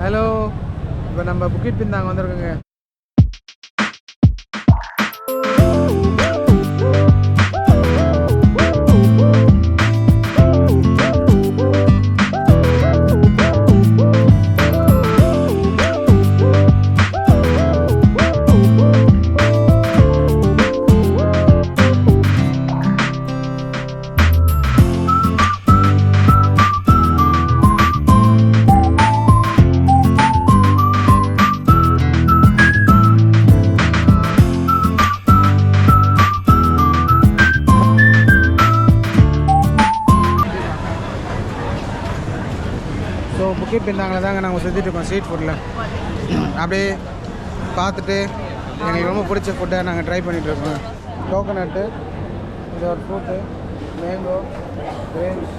Hello இப்போ நம்ம புக்கிட் பிந்தாங்க வந்திருக்கோங்க. So தாங்க நாங்கள் சுற்றிட்டு ஸ்ட்ரீட் ஃபுட்டில் அப்படியே பார்த்துட்டு எங்களுக்கு ரொம்ப பிடிச்ச ஃபுட்டை நாங்கள் ட்ரை பண்ணிகிட்ருக்கோம் கோகோனட்டு இது ஒரு fruit mango grapes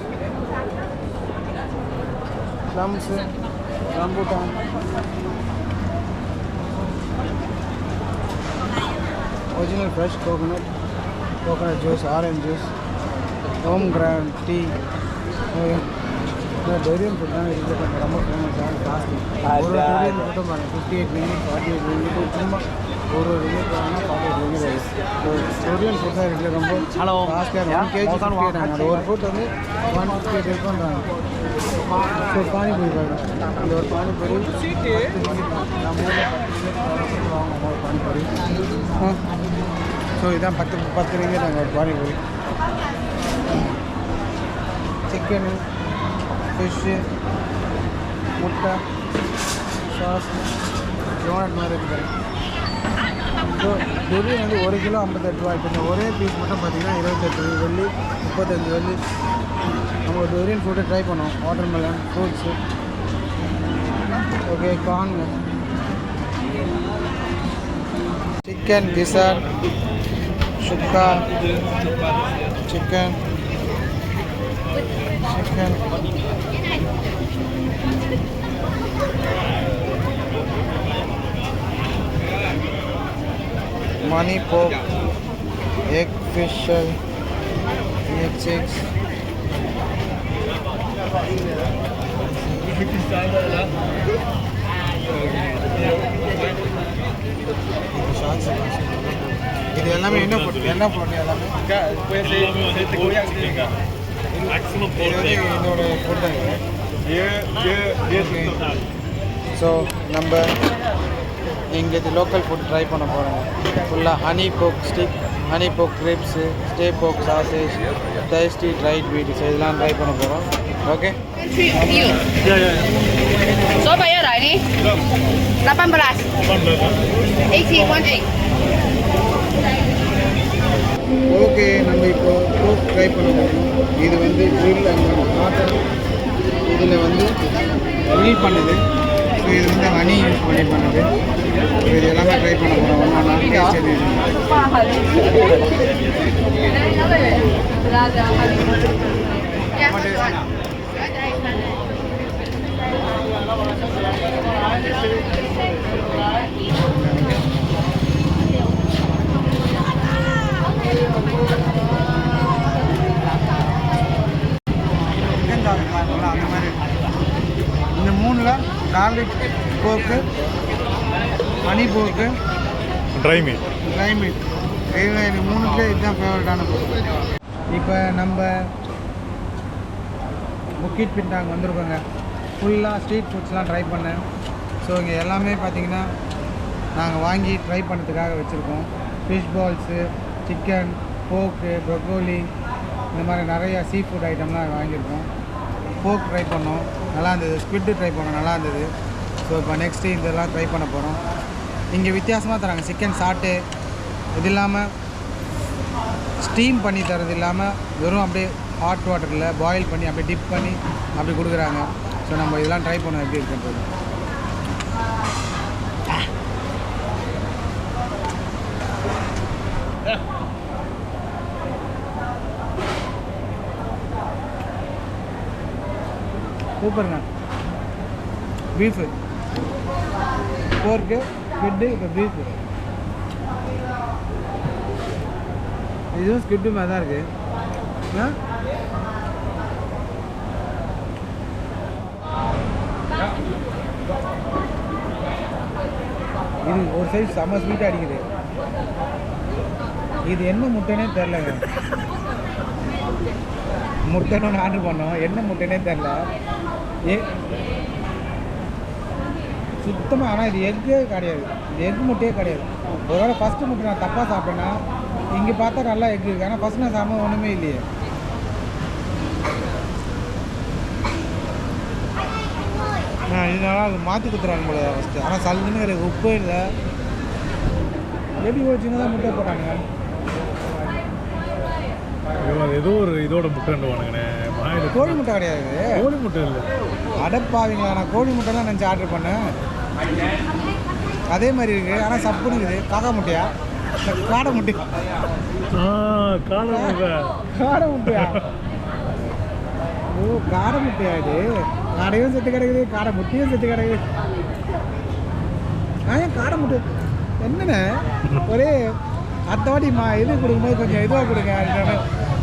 plums rambutan original fresh coconut coconut juice orange juice home grand tea இது கொஞ்சம் ரொம்ப ஃபேமஸான காஸ்ட்லி ஒரு டெரியன் ஃபுட்டும் பாருங்கள் fifty eight minute forty eight minute சும்மா ஒரு ஒரு இது போனால் forty eight minute durian food தான் இதில் ரொம்ப Hello. காஸ்ட்லியாக ஒன் கேஜி ஃபிஃப்டி ஒரு ஃபுட் வந்து ஒன் ஃபிஃப்டி எயிட் இருக்குன்றாங்க ஸோ பானிபூரி பாருங்க. இந்த ஒரு பானிபூரி நம்ம ஊரில் பத்து ringgit வாங்குவோம் ஒரு பானிபூரி ஸோ இதான் பத்து பத்து ரிங்கெட் நாங்கள் ஒரு பானிபூரி. சிக்கனு ஃபிஷ்ஷு முட்டை சாஸ் டோனட் மாதிரி இருக்குது ஸோ துரி வந்து ஒரு கிலோ ஐம்பத்தெட்டு ரூபா இப்போ இந்த ஒரே பீஸ் மட்டும் பார்த்தீங்கன்னா இருபத்தெட்டு வெள்ளி முப்பத்தஞ்சு வெள்ளி. நம்ம ஒரு டொரியன் ஃபுட்டு ட்ரை பண்ணோம். Water melon fruits okay corn chicken Khizar chukka chicken chicken. Money pork, egg fish shell, egg chicks. இது எல்லாமே என்ன போட்டு என்ன போட்டு எல்லாமே மேக்ஸிமம் இது வந்து இதோட ஃபுட்டுங்க ஸோ நம்ம இங்கே இது லோக்கல் ஃபுட் ட்ரை பண்ண போகிறோங்க ஃபுல்லாக honey pork stick honey pork crisps satay pork sausage tasty dried meats இதெல்லாம் ட்ரை பண்ண போகிறோம் okay So bayaran ni? 18. 18, 18. Okay நம்ம இப்போ போக் ட்ரை பண்ண போகிறோம் இது வந்து அண்ட் காட்டன் இதில் வந்து க்ரில் பண்ணுது. ஸோ இது வந்து ஹனி யூஸ் பண்ணி பண்ணுது. இது எல்லாமே ட்ரை பண்ண போகிறோம் ஒன்றா டேஸ்ட் அந்த மாதிரி இந்த மூணில் போக்கு. ஹனி போக்கு. ட்ரை மீட் ட்ரை மீட் இதில் இந்த மூணுத்துல இதுதான் ஃபேவரட்டான போக்கு. இப்போ நம்ம புக்கிட் பின்டாங்க வந்திருக்கோங்க. ஃபுல்லாக ஸ்ட்ரீட் ஃபுட்ஸ்லாம் ட்ரை பண்ணேன். ஸோ இங்கே எல்லாமே பார்த்தீங்கன்னா நாங்கள் வாங்கி ட்ரை பண்ணதுக்காக வச்சுருக்கோம். Fish balls chicken pork broccoli இந்த மாதிரி நிறைய சீ ஃபுட் ஐட்டம்லாம் வாங்கியிருக்கோம். போக் ட்ரை பண்ணோம். நல்லா இருந்தது. ஸ்குவிட்டு ட்ரை பண்ணோம். நல்லா இருந்தது. ஸோ இப்போ நெக்ஸ்ட்டு இதெல்லாம் ட்ரை பண்ண போகிறோம் இங்கே வித்தியாசமாக தராங்க. சிக்கன் சாட்டு இது இல்லாமல் ஸ்டீம் பண்ணி தரது இல்லாமல் வெறும் அப்படியே ஹாட் வாட்டரில் பாயில் பண்ணி அப்படியே டிப் பண்ணி அப்படி கொடுக்குறாங்க. ஸோ நம்ம இதெல்லாம் ட்ரை பண்ணோம். எப்படி இருக்குன்றது சூப்பருங்க. பீஃபு ஃபோர்க்கு ஸ்கிட்டு இப்போ பீஃபு இதுவும் ஸ்கிட்டு மாதிரி தான் இருக்குது ஆ? இது ஒரு சைஸ் செம்ம ஸ்வீட்டாக அடிக்குது. இது என்ன முட்டைனே தெரிலங்க முட்டைன்னு ஒன்று ஆர்டர் பண்ணோம். என்ன முட்டைனே தெரில ஏ சுத்தமாக ஆனால் இது எக்கே கிடையாது. இது எக் முட்டையே கிடையாது. ஒருவேளை ஃபஸ்ட்டு முட்டை நான் தப்பாக சாப்பிட்டேன்னா இங்கே பார்த்தா நல்லா எக் இருக்குது ஆனால் ஃபஸ்ட் நான் சாப்பிட ஒன்றுமே இல்லையே. இதனால அது மாற்றி கொடுத்துறாங்க போல ஃபஸ்ட்டு ஆனால் சல்லுன்னு கிடையாது. உப்பே இல்லை. எப்படி ஒரு சின்னதாக முட்டை போட்டாங்க இது ஏதோ ஒரு இதோட முட்டைன்னு வானுங்கண்ணே மாயில கோழி முட்டை கிடையாது. கோழி முட்டை இல்லை. அடப்பாவீங்களா நான் கோழி முட்டை தான் நினச்சி ஆர்டர் பண்ணேன். அதே மாதிரி இருக்குது ஆனால் சப்புன்னு இருக்குது காக்கா முட்டையா? காடை முட்டையா முட்டை. காடை முட்டையா? ஓ காடை முட்டையா இது? காடையும் செத்து கிடக்குது காடை முட்டையும் செத்து கிடக்குது. ஆ காடை முட்டை? என்னண்ணே? ஒரே அடுத்த வாட்டி மா இது கொடுக்கும்போது கொஞ்சம் இதுவாக கொடுங்க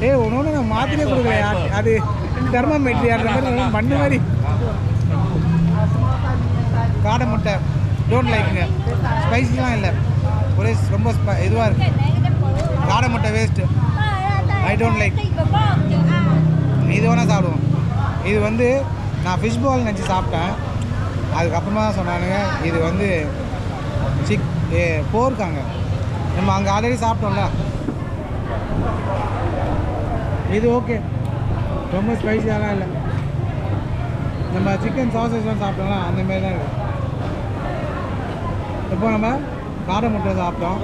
ஏய் ஒன்று ஒன்று நான் மாத்திரையே கொடுக்கலையா? அது தெர்மாமீட்டரி அந்த மாதிரி மண்ணு மாதிரி. காடை முட்டை டோன்ட் லைக்குங்க ஸ்பைஸிலாம் இல்லை. ஒரே ரொம்ப இதுவாக இருக்குது காடை முட்டை வேஸ்ட்டு ஐ டோன்ட் லைக் இது வேணால் சாப்பிடுவோம். இது வந்து நான் ஃபிஷ் பால் நினச்சி சாப்பிட்டேன். அதுக்கப்புறமா தான் சொன்னானுங்க இது வந்து சிக் ஏ போர்க்காங்க நம்ம அங்கே ஆல்ரெடி சாப்பிட்டோம்ல. இது ஓகே ரொம்ப ஸ்பைசியாலாம் இல்லை. நம்ம சிக்கன் சாசஸ்லாம் சாப்பிட்டோம்னா அந்த மாதிரி தான் இருக்குது இப்போ நம்ம? காடை முட்டை சாப்பிட்டோம்.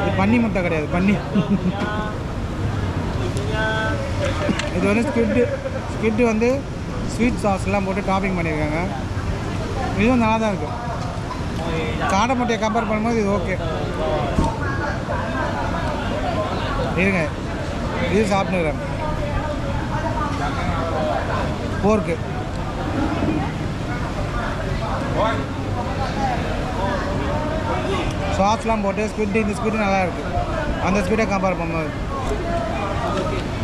இது பன்னி முட்டை கிடையாது பன்னி. இது வந்து ஸ்கிட்டு ஸ்கிட்டு வந்து ஸ்வீட் சாஸ்லாம் போட்டு டாப்பிங் பண்ணியிருக்காங்க. இதுவும் நல்லா தான் இருக்குது காடை முட்டையை கம்பேர் பண்ணும்போது இது ஓகே இருங்க. இது சாப்பிட்டுக்கிறேன். போர்க்கு சாஸ்லாம் போட்டு ஸ்குவிட்டு இந்த ஸ்குவிட்டு நல்லா இருக்குது அந்த ஸ்குவிட்டை கம்பேர் பண்ணும்போது.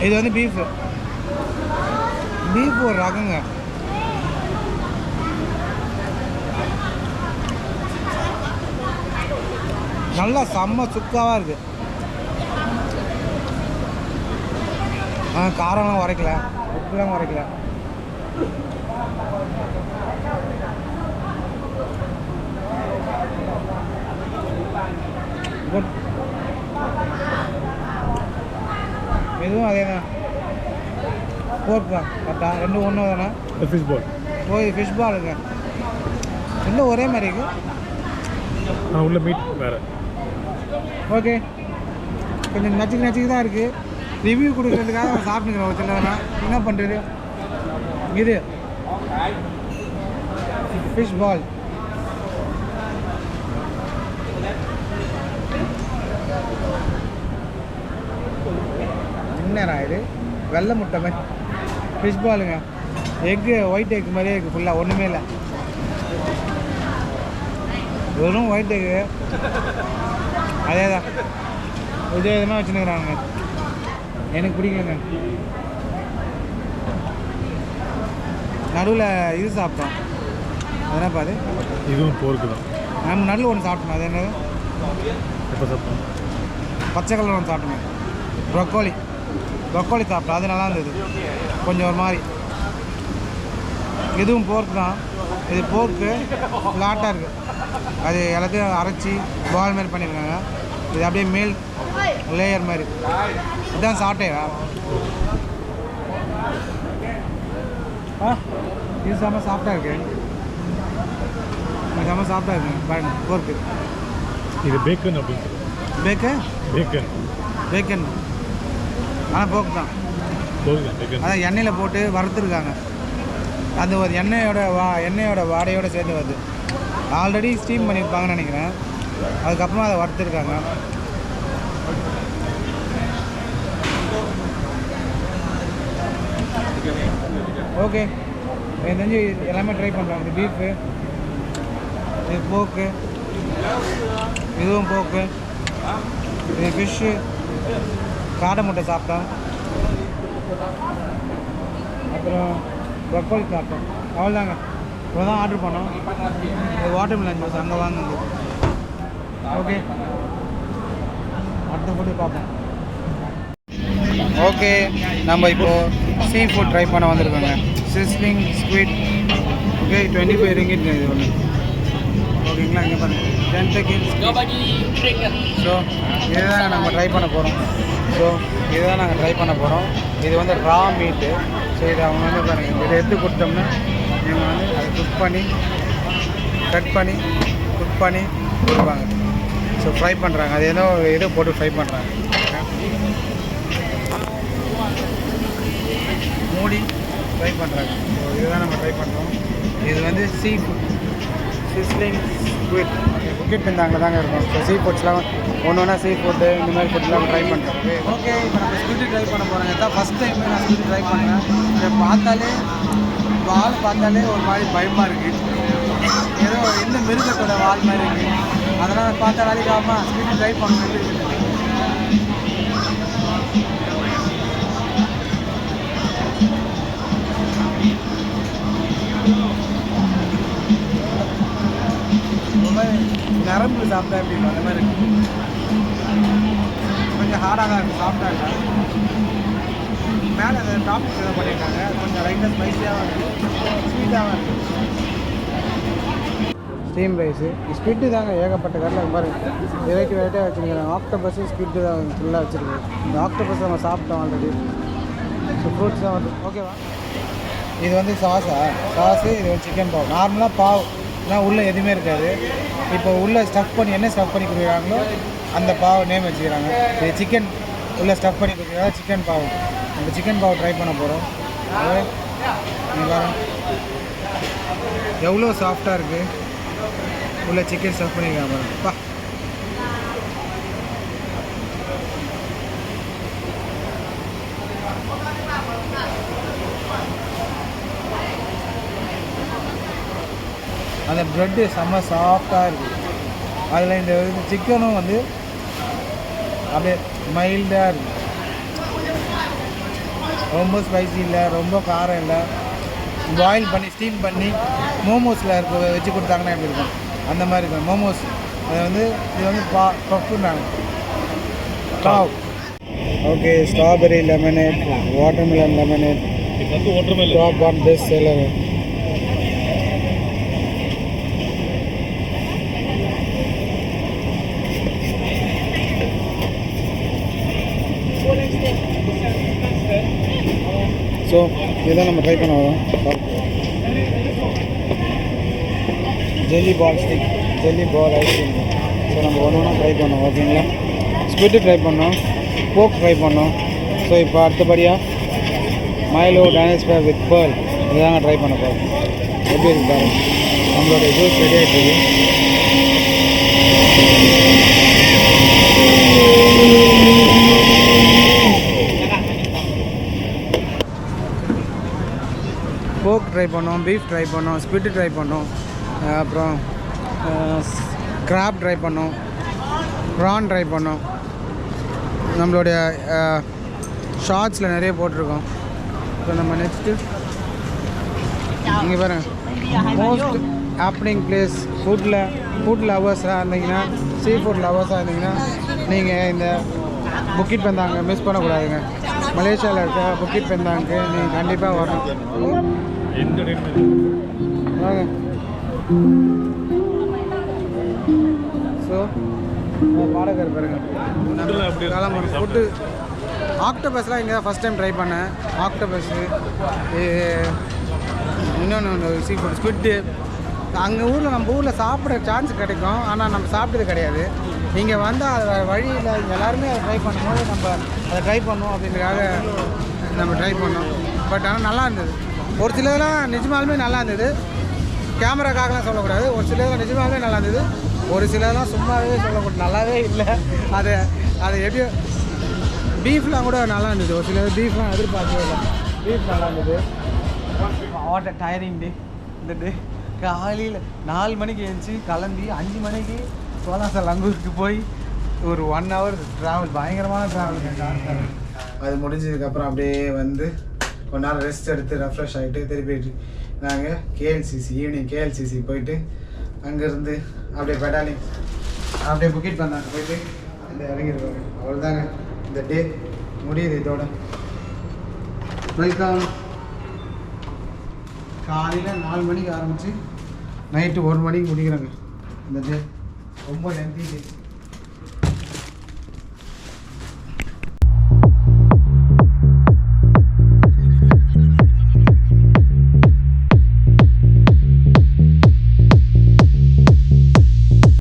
இது வந்து பீஃப் பீஃப் ஒரு ரகங்க. நல்லா செம்ம சுக்காவாக இருக்குது ஆ காரம்லாம் உரைக்கல. உப்புலாம் உரைக்கல. குட் இதுவும் அதே தான். போர்க் தான் கரெக்டா ரெண்டும் ஒன்று தானே? ஃபிஷ் பால் போய் ஃபிஷ் பாலுங்க ரெண்டும் ஒரே மாதிரி இருக்கு. ஆனால் உள்ள மீட் வேறு. ஓகே கொஞ்சம் நச்சுக்கு நச்சுக்கு தான் இருக்குது ரிவ்யூ கொடுக்குறதுக்காக நான் சாப்பிட்டுக்கிறேன் ஒரு சில நேரம். என்ன பண்ணுறது இது. ஃபிஷ் பால் என்னடா இது வெள்ளை முட்டை மாதிரி. ஃபிஷ் பாலுங்க எக்கு ஒயிட் எக் மாதிரியே இருக்குது ஃபுல்லாக ஒன்றுமே இல்லை. வெறும் ஒயிட் எக்கு அதே தான் இதே விதமாக வச்சுருக்குறாங்க எனக்கு பிடிக்கலங்க. நடுவில் இது சாப்பிட்டோம். அதெல்லாம் பாரு. இதுவும் போருக்கு தான். நம்ம நடுவில் ஒன்று சாப்பிட்டோம்? அது என்னது? எப்போ சாப்பிட்டோம்? பச்சை கலர் ஒன்று சாப்பிட்டோம்? ப்ரொக்கோலி ப்ரொக்கோலி சாப்பிட்டோம் அது நல்லா இருந்தது. கொஞ்சம் ஒரு மாதிரி. இதுவும் போர்க் தான். இது போர்க்கு ஃப்ளாட்டாக இருக்குது அது எல்லாத்தையும் அரைச்சி பால் மாதிரி பண்ணியிருக்காங்க. இது அப்படியே மேல் லேயர் மாதிரி. இதுதான் சாப்பிட்டேன். ஆ. இது செம்ம சாப்பிட்டா இருக்கு. இது செம்ம சாப்பிட்டா இருக்கு. பாருங்க போர்க்கு இது பேக்கன் அப்படின்னு பேக்கு பேக்கன் பேக்கன் ஆனால் போக்கு தான். அதான் எண்ணெயில் போட்டு வறுத்துருக்காங்க. அது ஒரு எண்ணெயோட வா எண்ணெயோட வாடையோட சேர்ந்து வருது. ஆல்ரெடி ஸ்டீம் பண்ணியிருப்பாங்கன்னு நினைக்கிறேன். அதுக்கப்புறமா அதை வறுத்துருக்காங்க. ஓகே எனக்கு தெரிஞ்சு எல்லாமே ட்ரை பண்ணுறாங்க இது பீஃபு இது போக்கு இதுவும் போக்கு இது ஃபிஷ்ஷு காடை முட்டை சாப்பிட்டோம். அப்புறம் பர்பிள் சாப்பிட்டோம். அவ்வளோதாங்க இவ்வளோ தான் ஆர்டர் பண்ணோம். வாட்டர் மிலன் ஜூஸ் அங்கே வாங்குங்க ஓகே அடுத்த ஃபுட்டு பார்ப்போம். ஓகே நம்ம இப்போ சீ ஃபுட் ட்ரை பண்ண வந்திருக்கோங்க. Sizzling squid okay twenty five ringgit இது ஒன்று ஓகேங்களா இங்கே பாருங்கள் டென் செகண்ட்ஸ் ஸோ இதுதான் நம்ம ட்ரை பண்ண போகிறோம் ஸோ இதுதான் நாங்கள் ட்ரை பண்ண போகிறோம் இது வந்து ரா மீட்டு ஸோ இதை அவங்க வந்து பாருங்கள் இதை எடுத்து கொடுத்தோம்னா இவங்க வந்து அதை குக் பண்ணி கட் பண்ணி குக் பண்ணி கொடுப்பாங்க. ஸோ ஃப்ரை பண்ணுறாங்க அது ஏதோ இது போட்டு ஃப்ரை பண்ணுறாங்க மூடி ட்ரை பண்ணுறாங்க ஸோ இதுதான் நம்ம ட்ரை பண்ணுறோம் இது வந்து seafood sizzling squid Bukit பிந்தாங்க தாங்க இருக்கும். ஸோ சீ ஃபுட்ஸ்லாம் ஒன்று ஒன்றா சீ ஃபுட்டு இந்த மாதிரி ஃபுட்லாம் ட்ரை பண்ணுறோம் ஓகே இப்போ நம்ம ஸ்கூட்டி ட்ரை பண்ண போகிறோம் இதான் ஃபஸ்ட் டைம் நான் ஸ்கூட்டி ட்ரை பண்ணேன். இதை பார்த்தாலே வால் பார்த்தாலே ஒரு மாதிரி பயமாக இருக்குது ஏதோ எந்த மிருகத்தோட வால் மாதிரி இருக்குது அதனால் பார்த்தா வேலைக்கு ஆகாமல் ட்ரை பண்ணணும் இந்த மாதிரி நரம்பு சாப்பிட்டா எப்படி அந்த மாதிரி இருக்கு. ஹார்டாக தான் இருக்குது சாப்பிட்டாங்க மேலே அந்த டாபிக்ஸ் எதாவது பண்ணியிருக்காங்க. அது கொஞ்சம் லைட்டாக ஸ்பைஸியாகவும் இருக்குது ஸ்வீட்டாகவும் இருக்குது ஸ்டீம் ரைஸு ஸ்பிட்டு தாங்க ஏகப்பட்ட கடையில் பாருங்க. வெரைட்டி வெரைட்டியாக வச்சுருக்காங்க ஆக்டோபஸ்ஸு ஸ்பிட்டு தான் ஃபுல்லாக வச்சுருக்கு இந்த ஆக்டோபஸ் நம்ம சாப்பிட்டோம் ஆல்ரெடி ஸோ ஃப்ரூட்ஸ் தான் வந்து ஓகேவா இது வந்து சாஸா? சாஸு இது வந்து சிக்கன் பாவ். நார்மலாக பாவ். ஆனால் உள்ளே எதுவுமே இருக்காது. இப்போ உள்ளே ஸ்டஃப் பண்ணி என்ன ஸ்டஃப் பண்ணி கொடுக்குறாங்களோ அந்த பாவை நேம் வச்சுக்கிறாங்க. இது சிக்கன் உள்ளே ஸ்டஃப் பண்ணி கொடுக்குறதா சிக்கன் பாவ் அந்த சிக்கன் பாவ் ட்ரை பண்ண போகிறோம் எவ்வளோ சாஃப்டாக இருக்குது உள்ளே சிக்கன் ஸ்டஃப் பண்ணியிருக்காங்க பா. அந்த ப்ரெட்டு செம்ம சாஃப்டாக இருக்குது அதில் இந்த சிக்கனும் வந்து அப்படியே மைல்டாக இருக்குது ரொம்ப ஸ்பைசி இல்லை ரொம்ப காரம் இல்லை. பாயில் பண்ணி ஸ்டீம் பண்ணி மோமோஸில் இருக்க வச்சு கொடுத்தாங்கன்னா எப்படி இருக்கும்? அந்த மாதிரி இருக்கும். மோமோஸ் அது வந்து இது வந்து பா பஃப்னாங்க pav. Okay strawberry lemonade watermelon lemonade top on best seller so இதுதான் நம்ம ட்ரை பண்ண வரோம். Jelly ball stick jelly ball ice cream so நம்ம ஒன்று ஒன்றா ட்ரை பண்ணோம் ஓகேங்களா ஸ்குவிட்டு ட்ரை பண்ணோம் போக் ட்ரை பண்ணோம். ஸோ இப்போ அடுத்தபடியாக மைலோ டைனஸ்பர் வித் பேர்ல் இதாங்க ட்ரை பண்ண போகிறோம் எப்படி இருக்கு பாருங்க. நம்மளோட ஜூஸ் ரெடி ஆகிட்டு போக் ட்ரை பண்ணோம் பீஃப் ட்ரை பண்ணோம் ஸ்பிட்டு ட்ரை பண்ணோம் அப்புறம் கிராப் ட்ரை பண்ணோம் ப்ரான் ட்ரை பண்ணோம். நம்மளுடைய ஷார்ட்ஸில் நிறைய போட்டிருக்கோம். இப்போ நம்ம நெக்ஸ்ட்டு இங்கே பாருங்க. மோஸ்ட் ஹாப்பனிங் பிளேஸ் ஃபுட்டில் ஃபுட் லவர்ஸாக இருந்தீங்கன்னா சீ ஃபுட் லவர்ஸாக இருந்தீங்கன்னா நீங்கள் இந்த புக்கிட் பெந்தாங்க மிஸ் பண்ணக்கூடாதுங்க. மலேசியாவில் இருக்க புக்கிட் பெந்தாங்க நீங்கள் கண்டிப்பாக வரணும். என்டர்டைன்மெண்ட் வாங்க. ஸோ பாடகர் பாருங்க? கிளம்புற ஃபுட்டு ஆக்டோபஸ்லாம் இங்கே தான் ஃபஸ்ட் டைம் ட்ரை பண்ணேன். ஆக்டோபஸ்ஸு இன்னொன்று ஒன்று சீ ஃபுட் ஸ்குவிட்டு அங்கே ஊரில் நம்ம ஊரில் சாப்பிட்ற சான்ஸ் கிடைக்கும். ஆனால் நம்ம சாப்பிட்டது கிடையாது. இங்கே வந்தால் அது வேறு வழியில் எல்லாருமே அதை ட்ரை பண்ணும்போது நம்ம அதை ட்ரை பண்ணோம் அப்படின்றதுக்காக நம்ம ட்ரை பண்ணோம். பட் ஆனால் நல்லா இருந்தது. ஒரு சிலதெல்லாம் நிஜமாலுமே நல்லா இருந்தது. கேமராக்காகலாம் சொல்லக்கூடாது. ஒரு சிலதெல்லாம் நிஜமாலுமே நல்லா இருந்தது. ஒரு சிலதெல்லாம் சும்மாவே சொல்லக்கூடாது. நல்லாவே இல்லை. அது அது எப்படி பீஃப்லாம் கூட நல்லா இருந்தது. ஒரு சில பீஃப்லாம் எதிர்பார்க்கவே இல்லை. பீஃப் நல்லா இருந்தது. வாட் டயரிங் டே இந்த டே காலையில் நாலு மணிக்கு எழுந்துச்சி கிளம்பி அஞ்சு மணிக்கு சோலாசா லங்கூருக்கு போய் ஒரு ஒன் ஹவர் ட்ராவல் பயங்கரமான ட்ராவல் அது முடிஞ்சதுக்கப்புறம் அப்படியே வந்து கொஞ்ச நாள் ரெஸ்ட் எடுத்து ரெஃப்ரெஷ் ஆகிட்டு திருப்பி நாங்கள் கேஎல்சிசி ஈவினிங் கேஎல்சிசி போயிட்டு அங்கேருந்து அப்படியே பெடாலிங் அப்படியே புக்கிட் பண்ணாங்க போயிட்டு இந்த இறங்கிருக்காங்க அவ்வளோதாங்க இந்த டே முடியுது இதோட. வெல்கம் காலையில் நாலு மணிக்கு ஆரம்பித்து நைட்டு ஒரு மணிக்கு முடிக்கிறாங்க. இந்த டே ரொம்ப லென்த்தி டே